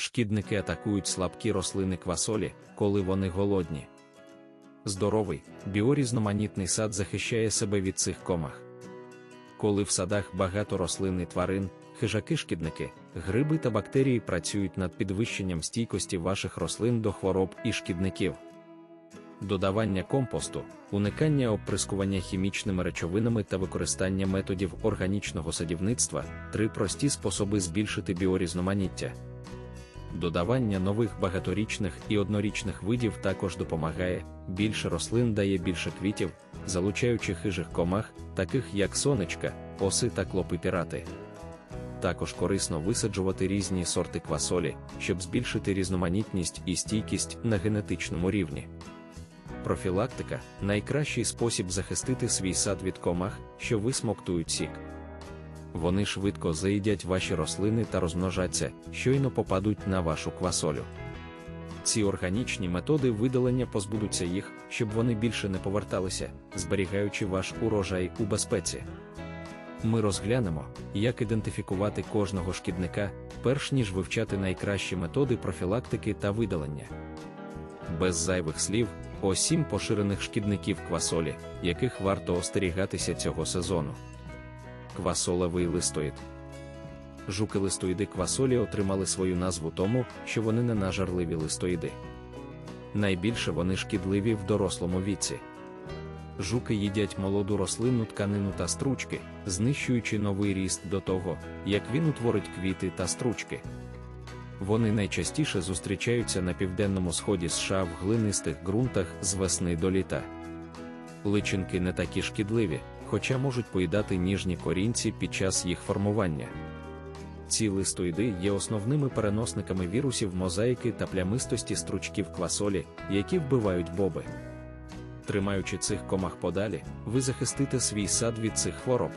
Шкідники атакують слабкі рослини квасолі, коли вони голодні. Здоровий, біорізноманітний сад захищає себе від цих комах. Коли в садах багато рослин і тварин, хижаки-шкідники, гриби та бактерії працюють над підвищенням стійкості ваших рослин до хвороб і шкідників. Додавання компосту, уникання оприскування хімічними речовинами та використання методів органічного садівництва три прості способи збільшити біорізноманіття. Додавання нових багаторічних і однорічних видів також допомагає, більше рослин дає більше квітів, залучаючи хижих комах, таких як сонечка, оси та клопи пірати. Також корисно висаджувати різні сорти квасолі, щоб збільшити різноманітність і стійкість на генетичному рівні. Профілактика найкращий спосіб захистити свій сад від комах, що висмоктують сік. Вони швидко заїдять ваші рослини та розмножаться, щойно попадуть на вашу квасолю. Ці органічні методи видалення позбудуться їх, щоб вони більше не поверталися, зберігаючи ваш урожай у безпеці. Ми розглянемо, як ідентифікувати кожного шкідника, перш ніж вивчати найкращі методи профілактики та видалення. Без зайвих слів, о поширених шкідників квасолі, яких варто остерігатися цього сезону. Квасолевий листоїд. Жуки-листоїди квасолі отримали свою назву тому, що вони не нажарливі листоїди. Найбільше вони шкідливі в дорослому віці. Жуки їдять молоду рослинну тканину та стручки, знищуючи новий ріст до того, як він утворить квіти та стручки. Вони найчастіше зустрічаються на південному сході США в глинистих ґрунтах з весни до літа. Личинки не такі шкідливі, хоча можуть поїдати ніжні корінці під час їх формування. Ці листоїди є основними переносниками вірусів мозаїки та плямистості стручків квасолі, які вбивають боби. Тримаючи цих комах подалі, ви захистите свій сад від цих хвороб.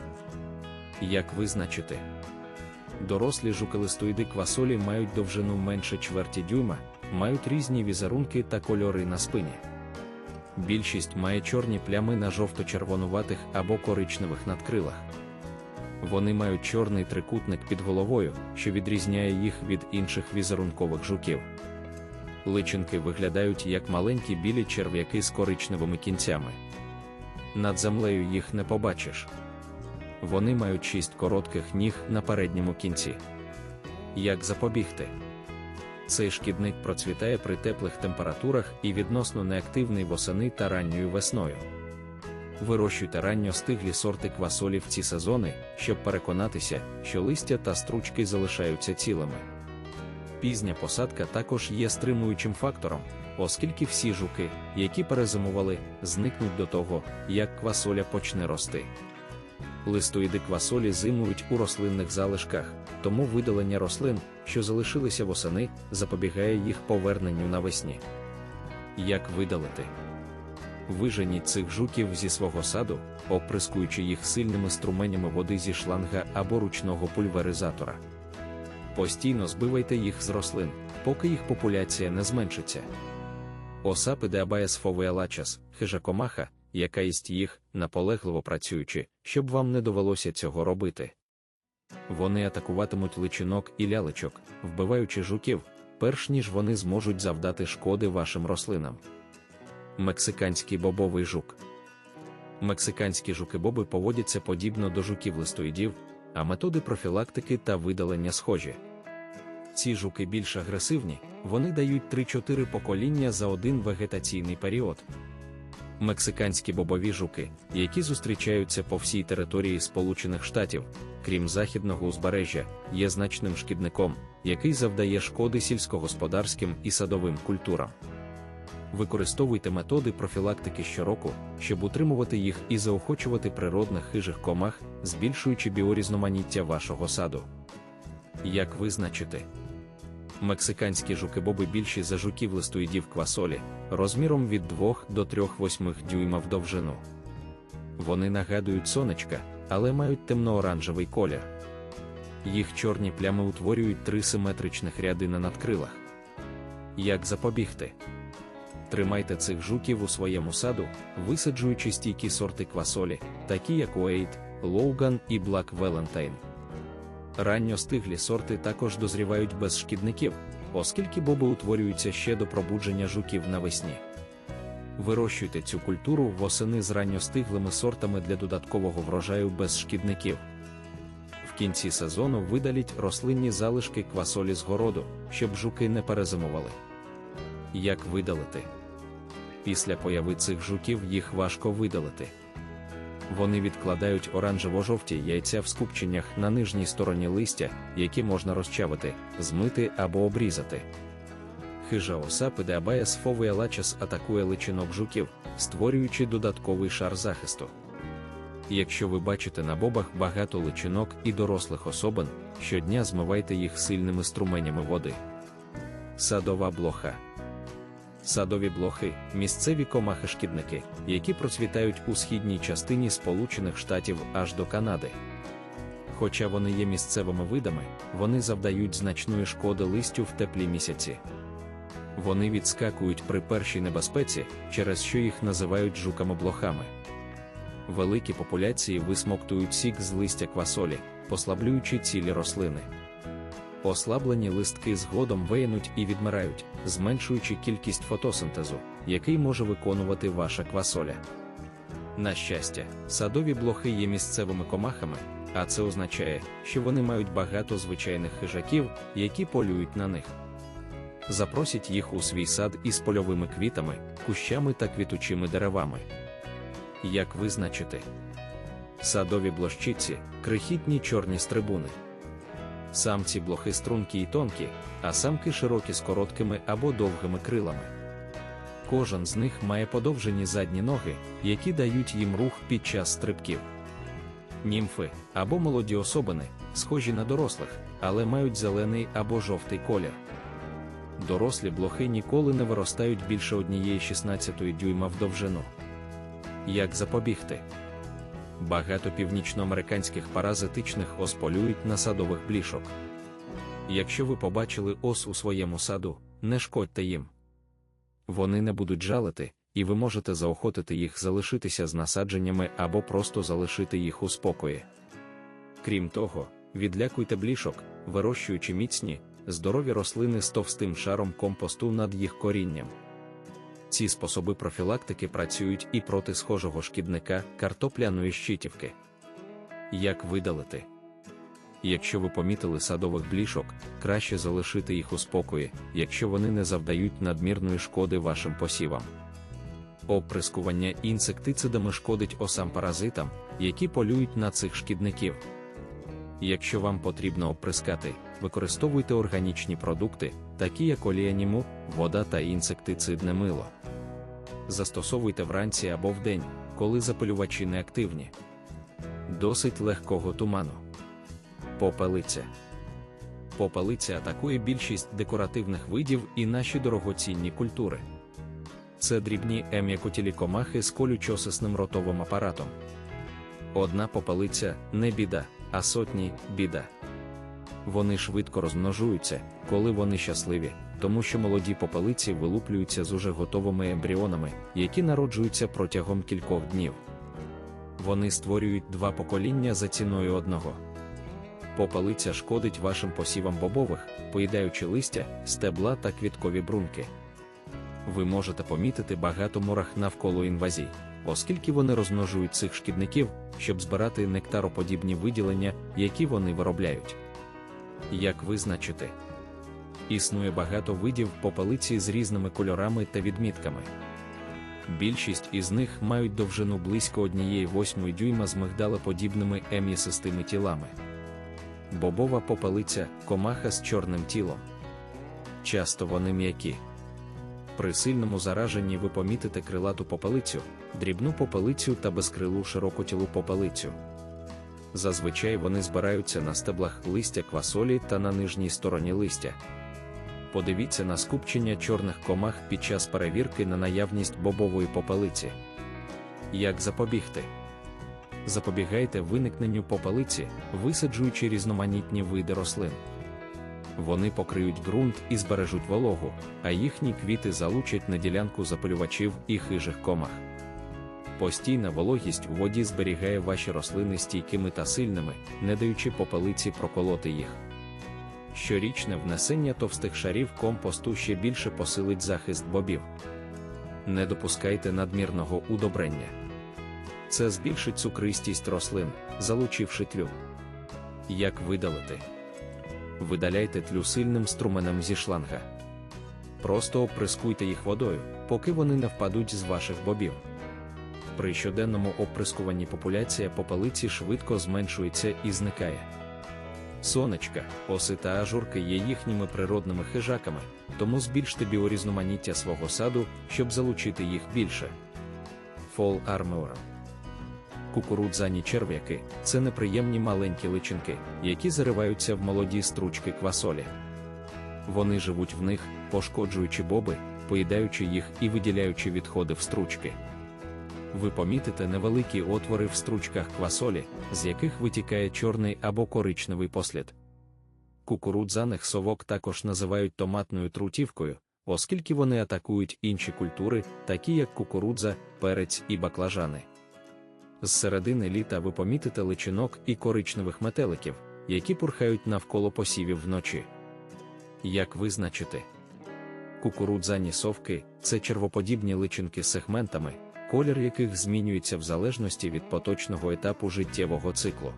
Як визначити? Дорослі жуколистоїди квасолі мають довжину менше чверті дюйма, мають різні візерунки та кольори на спині. Більшість має чорні плями на жовто-червонуватих або коричневих надкрилах. Вони мають чорний трикутник під головою, що відрізняє їх від інших візерункових жуків. Личинки виглядають як маленькі білі черв'яки з коричневими кінцями. Над землею їх не побачиш. Вони мають шість коротких ніг на передньому кінці. Як запобігти? Цей шкідник процвітає при теплих температурах і відносно неактивний восени та ранньою весною. Вирощуйте ранньо стиглі сорти квасолі в ці сезони, щоб переконатися, що листя та стручки залишаються цілими. Пізня посадка також є стримуючим фактором, оскільки всі жуки, які перезимували, зникнуть до того, як квасоля почне рости. Листоїди квасолі зимують у рослинних залишках, тому видалення рослин, що залишилися восени, запобігає їх поверненню навесні. Як видалити? Виженіть цих жуків зі свого саду, оприскуючи їх сильними струменями води зі шланга або ручного пульверизатора. Постійно збивайте їх з рослин, поки їх популяція не зменшиться. Осапиде абаєс фовеалачас, хижа комаха, яка їсть їх, наполегливо працюючи, щоб вам не довелося цього робити. Вони атакуватимуть личинок і лялечок, вбиваючи жуків, перш ніж вони зможуть завдати шкоди вашим рослинам. Мексиканський бобовий жук. Мексиканські жуки-боби поводяться подібно до жуків листоїдів, а методи профілактики та видалення схожі. Ці жуки більш агресивні, вони дають 3-4 покоління за один вегетаційний період. Мексиканські бобові жуки, які зустрічаються по всій території Сполучених Штатів, крім західного узбережжя, є значним шкідником, який завдає шкоди сільськогосподарським і садовим культурам. Використовуйте методи профілактики щороку, щоб утримувати їх і заохочувати природних хижих комах, збільшуючи біорізноманіття вашого саду. Як визначити? Мексиканські жуки-боби більші за жуків листоїдів квасолі, розміром від 2 до 3,8 дюйма в довжину. Вони нагадують сонечка, але мають темно-оранжевий колір. Їх чорні плями утворюють три симетричних ряди на надкрилах. Як запобігти? Тримайте цих жуків у своєму саду, висаджуючи стійкі сорти квасолі, такі як Уейт, Лоуган і Блак Велентайн. Ранньостиглі сорти також дозрівають без шкідників, оскільки боби утворюються ще до пробудження жуків навесні. Вирощуйте цю культуру восени з ранньостиглими сортами для додаткового врожаю без шкідників. В кінці сезону видаліть рослинні залишки квасолі з городу, щоб жуки не перезимували. Як видалити? Після появи цих жуків їх важко видалити. Вони відкладають оранжево-жовті яйця в скупченнях на нижній стороні листя, які можна розчавити, змити або обрізати. Хижа оса Педеабая сфовує лачес атакує личинок жуків, створюючи додатковий шар захисту. Якщо ви бачите на бобах багато личинок і дорослих особин, щодня змивайте їх сильними струменями води. Садова блоха. Садові блохи місцеві комахи-шкідники, які процвітають у східній частині Сполучених Штатів аж до Канади. Хоча вони є місцевими видами, вони завдають значної шкоди листю в теплі місяці. Вони відскакують при першій небезпеці, через що їх називають жуками-блохами. Великі популяції висмоктують сік з листя квасолі, послаблюючи цілі рослини. Ослаблені листки згодом виянуть і відмирають, зменшуючи кількість фотосинтезу, який може виконувати ваша квасоля. На щастя, садові блохи є місцевими комахами, а це означає, що вони мають багато звичайних хижаків, які полюють на них. Запросіть їх у свій сад із польовими квітами, кущами та квітучими деревами. Як визначити? Садові блощиці крихітні чорні стрибуни. Самці блохи стрункі й тонкі, а самки широкі з короткими або довгими крилами. Кожен з них має подовжені задні ноги, які дають їм рух під час стрибків. Німфи або молоді особини, схожі на дорослих, але мають зелений або жовтий колір. Дорослі блохи ніколи не виростають більше однієї 16 дюйма в довжину. Як запобігти? Багато північноамериканських паразитичних ос полюють на садових блішок. Якщо ви побачили ос у своєму саду, не шкодьте їм. Вони не будуть жалити, і ви можете заохотити їх залишитися з насадженнями або просто залишити їх у спокої. Крім того, відлякуйте блішок, вирощуючи міцні, здорові рослини з товстим шаром компосту над їх корінням. Ці способи профілактики працюють і проти схожого шкідника картопляної щитівки. Як видалити? Якщо ви помітили садових блішок, краще залишити їх у спокої, якщо вони не завдають надмірної шкоди вашим посівам. Оприскування інсектицидами шкодить осам паразитам, які полюють на цих шкідників. Якщо вам потрібно оприскати, використовуйте органічні продукти, такі як оліаніму, вода та інсектицидне мило. Застосовуйте вранці або вдень, коли запалювачі не активні. Досить легкого туману. Попелиця. Попелиця атакує більшість декоративних видів і наші дорогоцінні культури. Це дрібні ем'якотілі комахи з колючосисним ротовим апаратом. Одна попелиця не біда, а сотні біда. Вони швидко розмножуються, коли вони щасливі, тому що молоді попелиці вилуплюються з уже готовими ембріонами, які народжуються протягом кількох днів. Вони створюють два покоління за ціною одного. Попелиця шкодить вашим посівам бобових, поїдаючи листя, стебла та квіткові брунки. Ви можете помітити багато мурах навколо інвазій, оскільки вони розмножують цих шкідників, щоб збирати нектароподібні виділення, які вони виробляють. Як визначити? Існує багато видів попелиці з різними кольорами та відмітками. Більшість із них мають довжину близько однієї восьмої дюйма з мигдалеподібними ем'ясистими тілами. Бобова попелиця комаха з чорним тілом. Часто вони м'які. При сильному зараженні ви помітите крилату попелицю, дрібну попелицю та безкрилу широкотілу попелицю. Зазвичай вони збираються на стеблах листя квасолі та на нижній стороні листя. Подивіться на скупчення чорних комах під час перевірки на наявність бобової попелиці. Як запобігти? Запобігайте виникненню попелиці, висаджуючи різноманітні види рослин. Вони покриють ґрунт і збережуть вологу, а їхні квіти залучать на ділянку запалювачів і хижих комах. Постійна вологість у воді зберігає ваші рослини стійкими та сильними, не даючи попелиці проколоти їх. Щорічне внесення товстих шарів компосту ще більше посилить захист бобів. Не допускайте надмірного удобрення. Це збільшить цукристість рослин, залучивши тлю. Як видалити? Видаляйте тлю сильним струменем зі шланга. Просто оприскуйте їх водою, поки вони не впадуть з ваших бобів. При щоденному оприскуванні популяція попелиці швидко зменшується і зникає. Сонечка, оси та ажурки є їхніми природними хижаками, тому збільште біорізноманіття свого саду, щоб залучити їх більше. Fall Armor Кукурудзані черв'яки це неприємні маленькі личинки, які зариваються в молоді стручки квасолі. Вони живуть в них, пошкоджуючи боби, поїдаючи їх і виділяючи відходи в стручки. Ви помітите невеликі отвори в стручках квасолі, з яких витікає чорний або коричневий послід. Кукурудзаних совок також називають томатною трутівкою, оскільки вони атакують інші культури, такі як кукурудза, перець і баклажани. З середини літа ви помітите личинок і коричневих метеликів, які пурхають навколо посівів вночі. Як визначити? Кукурудзані совки це червоподібні личинки з сегментами, колір яких змінюється в залежності від поточного етапу життєвого циклу.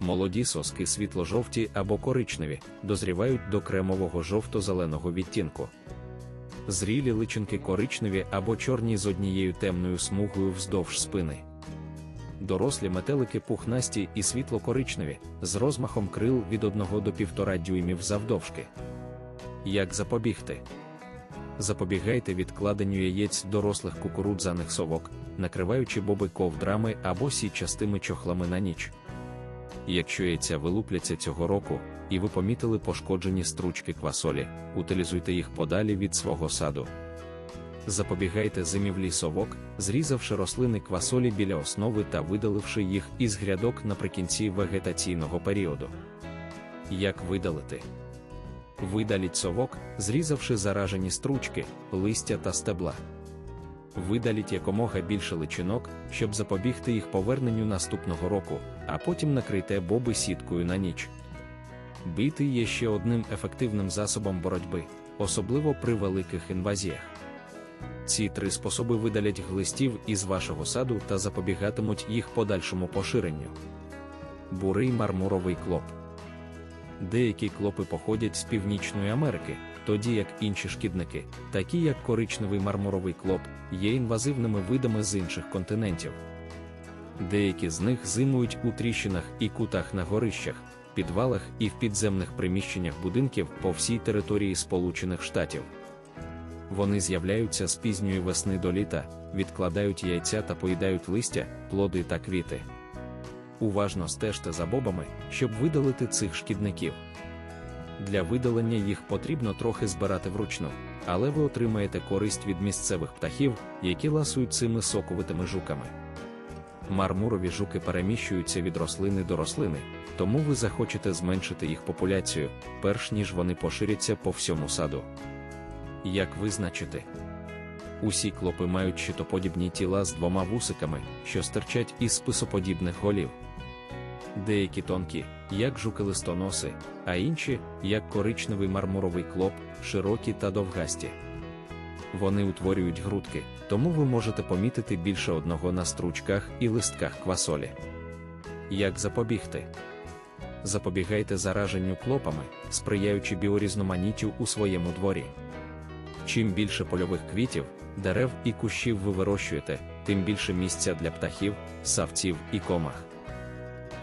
Молоді соски світло-жовті або коричневі, дозрівають до кремового жовто-зеленого відтінку. Зрілі личинки коричневі або чорні з однією темною смугою вздовж спини. Дорослі метелики пухнасті і світло-коричневі, з розмахом крил від 1 до 1,5 дюймів завдовжки. Як запобігти? Запобігайте відкладенню яєць дорослих кукурудзаних совок, накриваючи боби ковдрами або січастими чохлами на ніч. Якщо яйця вилупляться цього року, і ви помітили пошкоджені стручки квасолі, утилізуйте їх подалі від свого саду. Запобігайте зимівлі совок, зрізавши рослини квасолі біля основи та видаливши їх із грядок наприкінці вегетаційного періоду. Як видалити? Видаліть совок, зрізавши заражені стручки, листя та стебла. Видаліть якомога більше личинок, щоб запобігти їх поверненню наступного року, а потім накрийте боби сіткою на ніч. Біти є ще одним ефективним засобом боротьби, особливо при великих інвазіях. Ці три способи видалять глистів із вашого саду та запобігатимуть їх подальшому поширенню. Бурий мармуровий клоп. Деякі клопи походять з Північної Америки, тоді як інші шкідники, такі як коричневий мармуровий клоп, є інвазивними видами з інших континентів. Деякі з них зимують у тріщинах і кутах на горищах, підвалах і в підземних приміщеннях будинків по всій території Сполучених Штатів. Вони з'являються з пізньої весни до літа, відкладають яйця та поїдають листя, плоди та квіти. Уважно стежте за бобами, щоб видалити цих шкідників. Для видалення їх потрібно трохи збирати вручну, але ви отримаєте користь від місцевих птахів, які ласують цими соковитими жуками. Мармурові жуки переміщуються від рослини до рослини, тому ви захочете зменшити їх популяцію, перш ніж вони поширяться по всьому саду. Як визначити? Усі клопи мають щитоподібні тіла з двома вусиками, що стирчать із списоподібних голів. Деякі тонкі, як жуки-листоноси, а інші, як коричневий мармуровий клоп, широкі та довгасті. Вони утворюють грудки, тому ви можете помітити більше одного на стручках і листках квасолі. Як запобігти? Запобігайте зараженню клопами, сприяючи біорізноманіттю у своєму дворі. Чим більше польових квітів, дерев і кущів ви вирощуєте, тим більше місця для птахів, савців і комах.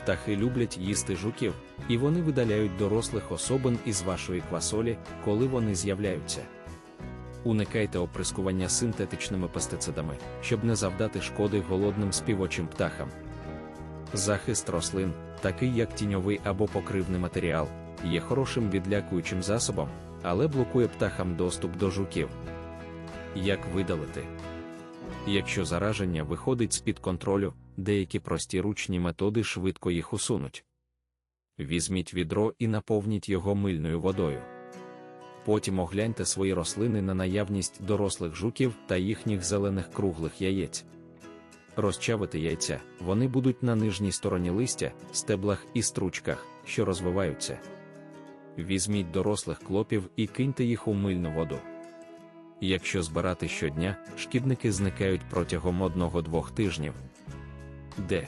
Птахи люблять їсти жуків, і вони видаляють дорослих особин із вашої квасолі, коли вони з'являються. Уникайте оприскування синтетичними пестицидами, щоб не завдати шкоди голодним співочим птахам. Захист рослин, такий як тіньовий або покривний матеріал, є хорошим відлякуючим засобом, але блокує птахам доступ до жуків. Як видалити? Якщо зараження виходить з-під контролю, деякі прості ручні методи швидко їх усунуть. Візьміть відро і наповніть його мильною водою. Потім огляньте свої рослини на наявність дорослих жуків та їхніх зелених круглих яєць. Розчавити яйця, вони будуть на нижній стороні листя, стеблах і стручках, що розвиваються. Візьміть дорослих клопів і киньте їх у мильну воду. Якщо збирати щодня, шкідники зникають протягом 1-2 тижнів. Д.